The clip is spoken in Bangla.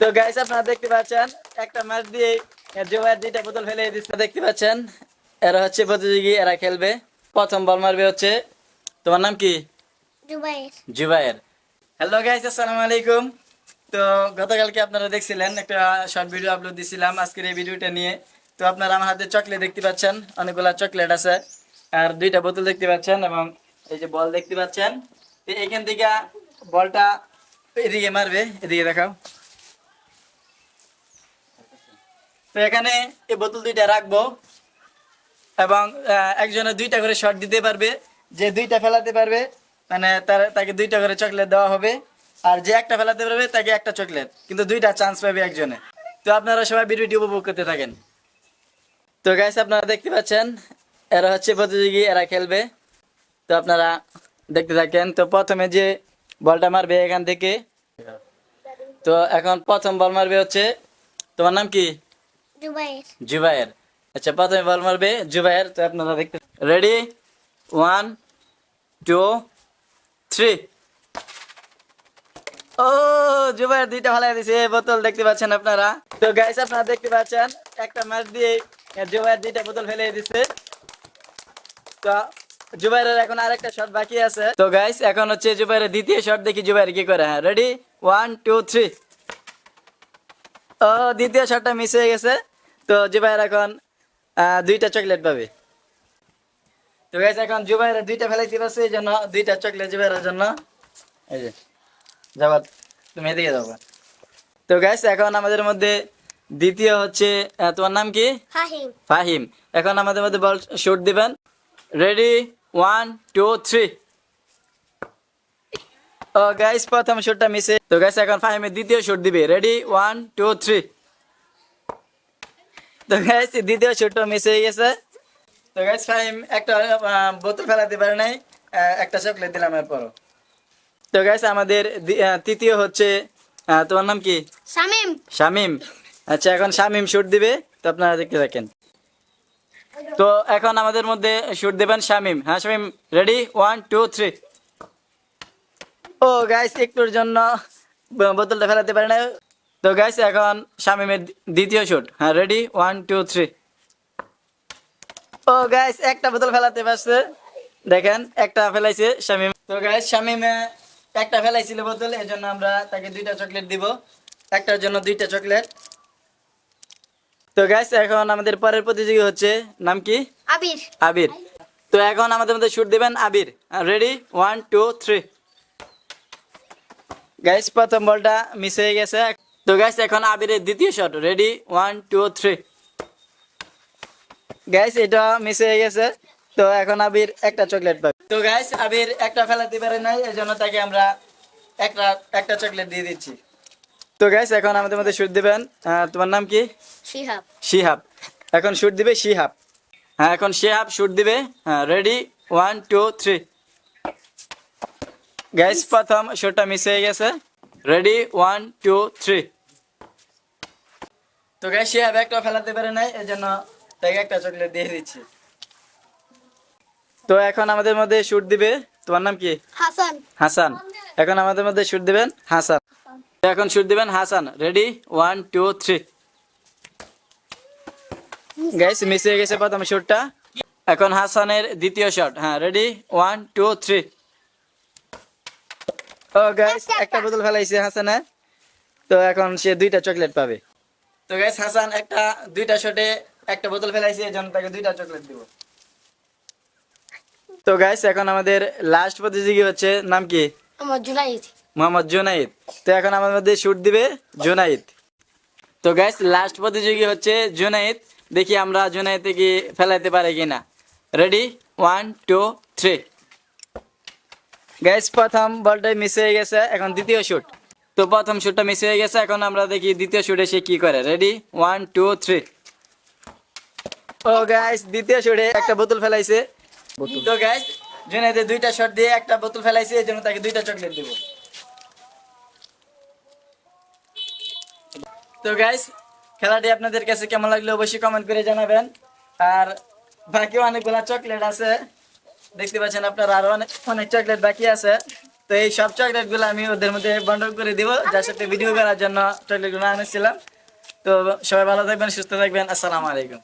তো গাইস আপনারা দেখতে পাচ্ছেন একটা ম্যাচ দিয়ে জোয়ার দুইটা বোতল ফেলে দিচ্ছে দেখতে পাচ্ছেন এরা হচ্ছে প্রতিযোগী এরা খেলবে। প্রথম বল মারবে হচ্ছে তোমার নাম কি? জুবাইর হ্যালো গাইস আসসালামু আলাইকুম। তো গতকালকে আপনারা দেখছিলেন একটা শর্ট ভিডিও আপলোড দিছিলাম আজকের এই ভিডিওটা নিয়ে। তো আপনারা আমার হাতে চকলেট দেখতে পাচ্ছেন অনেকগুলা চকলেট আছে। আর দুইটা বোতল দেখতে পাচ্ছেন এবং এই যে বল দেখতে পাচ্ছেন। তো এখান থেকে বলটা এদিকে মারবে এদিকে দেখাও। তো এখানে এই বোতল দুইটা রাখব এবং একজনে দুইটা করে শট দিতে পারবে। যে দুইটা ফেলাতে পারবে মানে তার, তাকে দুইটা করে চকলেট দেওয়া হবে। আর যে একটা ফেলাতে পারবে, তাকে একটা চকলেট কিন্তু দুইটা চান্স পাবে একজনে। তো আপনারা সবাই ভিডিওটি উপভোগ করতে থাকেন। তো গাইস আপনারা দেখতে পাচ্ছেন, এরা হচ্ছে প্রতিযোগী, এরা খেলবে। তো আপনারা দেখতে থাকেন, তো প্রথমে যে বলটা মারবে এখান থেকে। তো এখন প্রথম বল মারবে হচ্ছে, তোমার নাম কি? জুবাইর। জুবাইর। আচ্ছা প্রথমে বল মারবে। জুবাইর, তো আপনারা দেখতে রেডি ওয়ান টু থ্রি ও, জুবাইর দুইটা ভালো দিছে। বোতল দেখতে পাচ্ছেন আপনারা? তো গাইস আপনারা দেখতে পাচ্ছেন, একটা ম্যাচ দিয়ে জুবাইর দুইটা বোতল ফেলে দিছে। তো জুবাইরের এখন আরেকটা শট বাকি আছে। তো গাইস এখন হচ্ছে জুবাইরের দ্বিতীয় শট দেখি জুবাইর কি করে। হ্যাঁ রেডি ওয়ান টু থ্রি ও, দ্বিতীয় শটটা মিস হয়ে গেছে। তো জুবাইর এখন দুইটা চকলেট পাবে। তো গাইস এখন জুবাইর দুইটা ফেলাইতে পারছে এই জন্য দুইটা চকলেট জুবাইরের জন্য। এই যে যাবা তুমি এদিকে যাবা তো গাইস এখন আমাদের মধ্যে দ্বিতীয় হচ্ছে তোমার নাম কি? ফাহিম। ফাহিম। এখন আমাদের মধ্যে বল শুট দিবেন। রেডি ওয়ান টু থ্রি ও গাইস প্রথম শুটটা মিসে তো গাইস এখন ফাহিমের দ্বিতীয় শুট দিবে। রেডি ওয়ান টু থ্রি তো গাইস দ্বিতীয় শুটটা মিস হয়ে গেছে। তো গাইস ফাহিম একটা বোতল ফেলাতে পারে নাই একটা চকলেট দিলাম এরপরও তো গাইস আমাদের তৃতীয় হচ্ছে তোমার নাম কি? শামিম। শামিম। আচ্ছা এখন শামিম শুট দিবে তো আপনারা দেখতে থাকেন। তো এখন আমাদের মধ্যে শুট দেবেন শামিম। হ্যাঁ Shamim ready one two three ও গাইস একটুর জন্য বোতলটা ফেলাতে পারে না তো গাইস এখন শামিমের দ্বিতীয় শুট হ্যাঁ ready one two three oh guys একটা বোতল ফেলাতে পারছে। দেখেন একটা ফেলাইছে শামিম। তো গাইস শামিমে একটা ফেলাইছিল বোতল এই জন্য আমরা তাকে দুইটা চকলেট দিব। একটার জন্য দুইটা চকলেট তো গাইস এখন আমাদের পরের প্রতিযোগী হচ্ছে নাম কি? আবির। আবির। তো এখন আমাদের মধ্যে শুট দিবেন Abir. Ready one two three guys প্রথম বলটা মিস হয়ে গেছে। তো গাইস এখন আবিরের দ্বিতীয় shot ready one two three guys এটা মিস হয়ে গেছে। তো এখন আবির একটা চকলেট পাবে। তো গাইস আবির একটা ফেলাতে পারে নাই এই জন্য তাকে আমরা একটা একটা চকলেট দিয়ে দিচ্ছি। তো গাইস এখন আমাদের মধ্যে শুট দিবেন। তোমার নাম কি? শিহাব। শিহাব। এখন শুট দিবে শিহাব। হ্যাঁ এখন শিহাব শুট দিবে। হ্যাঁ ready one two three guys প্রথম শুটটা মিস হয়ে গেছে। রেডি ওয়ান টু থ্রি তো গ্যাস শিহাব একটা ফেলাতে পারে নাই এই জন্য তাকে একটা চকলেট দিয়ে দিচ্ছি। তো এখন আমাদের মধ্যে শুট দিবে তোমার নাম কি? হাসান। হাসান। এখন আমাদের মধ্যে শুট দিবেন হাসান। এখন শুট দিবেন Hasan. Ready one two three guys miss হয়ে গেছে প্রথম শুটটা এখন হাসানের দ্বিতীয় শট হ্যাঁ রেডি ওয়ান টু থ্রি ও গাইস একটা বোতল ফেলাইছে হাসানে তো এখন সে দুইটা চকলেট পাবে। তো গাইস হাসান একটা দুইটা শটে একটা বোতল ফেলাইছে এই তাকে দুইটা চকলেট দিব। তো গাইস এখন আমাদের লাস্ট প্রতিযোগী হচ্ছে নাম কি? আমার জুলাইদ মোহাম্মদ জুনাইদ। তো এখন আমাদের মধ্যে শুট দিবে জুনাইদ। তো গাইস লাস্ট প্রতিযোগী হচ্ছে জুনাইদ। দেখি আমরা জুনাইদে কি ফেলাইতে পারি কিনা। Ready one two three guys প্রথম বলটাই মিস হয়ে গেছে এখন দ্বিতীয় শুট তো প্রথম শুটটা মিস হয়ে গেছে এখন আমরা দেখি দ্বিতীয় শুটে সে কি করে। রেডি ওয়ান টু থ্রি ও গাইস দ্বিতীয় শুটে একটা বোতল ফেলাইছে। তো গাইস জুনাইদের দুইটা শট দিয়ে একটা বোতল ফেলাইছে এই জন্য তাকে দুইটা চকলেট দিব। তো গাইস খেলাটি আপনাদের কাছে কেমন লাগল অবশ্যই কমেন্ট করে জানাবেন। আর বাকি অনেকগুলা চকলেট আছে। দেখতে পাচ্ছেন আপনার আরও অনেক অনেক চকলেট বাকি আছে। তো এই সব চকলেটগুলো আমি ওদের মধ্যে বন্ডল করে দিব, যার সাথে ভিডিও করার জন্য চকলেটগুলো আনেছিলাম। তো সবাই ভালো থাকবেন, সুস্থ থাকবেন, আসসালামু আলাইকুম।